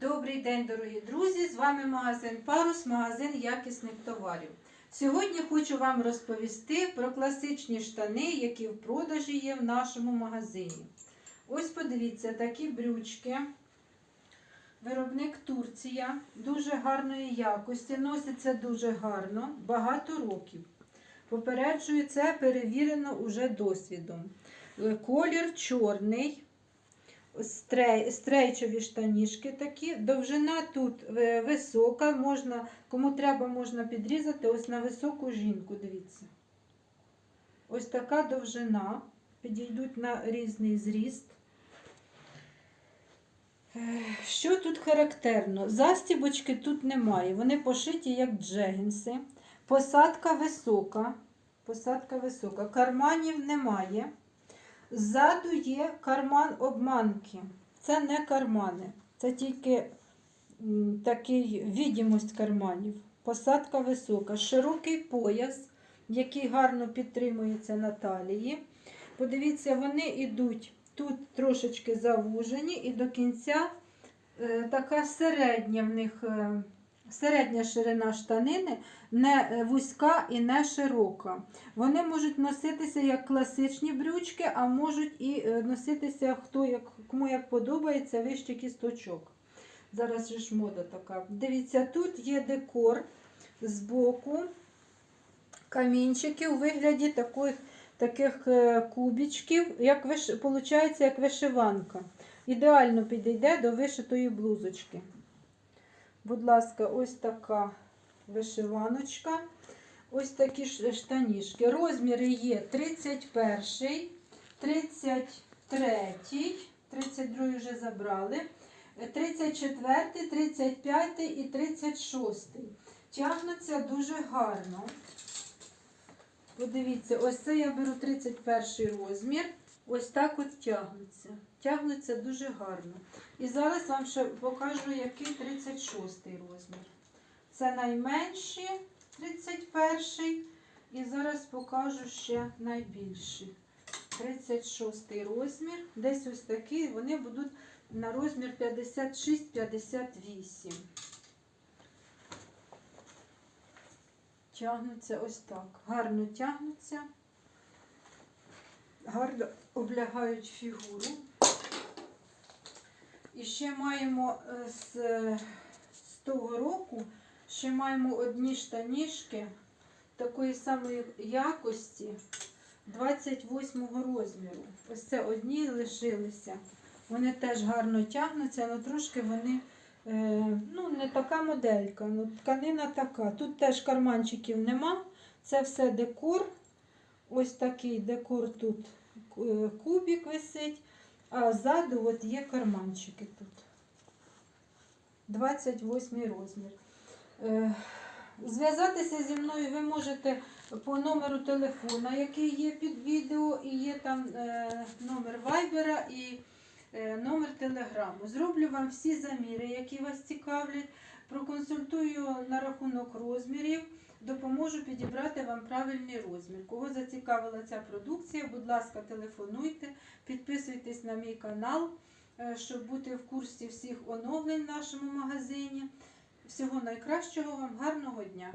Добрий день, дорогі друзі! З вами магазин Парус, магазин якісних товарів. Сьогодні хочу вам розповісти про класичні штани, які в продажі є в нашому магазині. Ось подивіться, такі брючки. Виробник Турція, дуже гарної якості, носиться дуже гарно, багато років. Попереджую, це перевірено уже досвідом. Е, Колір чорний, стрей, стрейчові штанішки такі. Довжина тут е, висока, можна, кому треба, можна підрізати ось на високу жінку. Дивіться. Ось така довжина. Підійдуть на різний зріст. Е, Що тут характерно? Застібочки тут немає. Вони пошиті як джегінси. Посадка висока. Посадка висока. Карманів немає. Ззаду є карман обманки. Це не кармани. Це тільки такий відомість карманів. Посадка висока. Широкий пояс, який гарно підтримується на талії. Подивіться, вони йдуть тут трошечки завужені, і до кінця е, така середня в них. Середня ширина штанини не вузька і не широка. Вони можуть носитися як класичні брючки, а можуть і е, носитися хто як, кому як подобається вище кісточок. Зараз же ж мода така. Дивіться, тут є декор з боку, камінчики у вигляді таких, таких е, кубічків, як виш... виходить, як вишиванка. Ідеально підійде до вишитої блузочки. Будь ласка, ось така вишиваночка. Ось такі штанішки. Розміри є 31, 33, 32 вже забрали, 34, 35 і 36. Тягнуться дуже гарно. Подивіться, ось це я беру 31 розмір. Ось так от тягнуться. Тягнуться дуже гарно. І зараз вам ще покажу, який 36 розмір. Це найменші 31-й. і зараз покажу ще найбільші. 36-й розмір. Десь ось такі, вони будуть на розмір 56-58. Тягнуться ось так. Гарно тягнуться. Гарно облягають фігуру. І ще маємо е, з, з того року, ще маємо одні штанішки такої самої якості 28 розміру. Ось це одні лишилися. Вони теж гарно тягнуться, але трошки вони е, ну, не така моделька, ну, тканина така. Тут теж карманчиків нема. Це все декор. Ось такий декор тут е, кубик висить. А ззаду от є карманчики тут. 28 розмір. Е, Зв'язатися зі мною ви можете по номеру телефона, який є під відео, і є там е, номер вайбера і номер телеграму. Зроблю вам всі заміри, які вас цікавлять. Проконсультую на рахунок розмірів, допоможу підібрати вам правильний розмір. Кого зацікавила ця продукція, будь ласка, телефонуйте, підписуйтесь на мій канал, е, щоб бути в курсі всіх оновлень в нашому магазині. Всього найкращого вам, гарного дня!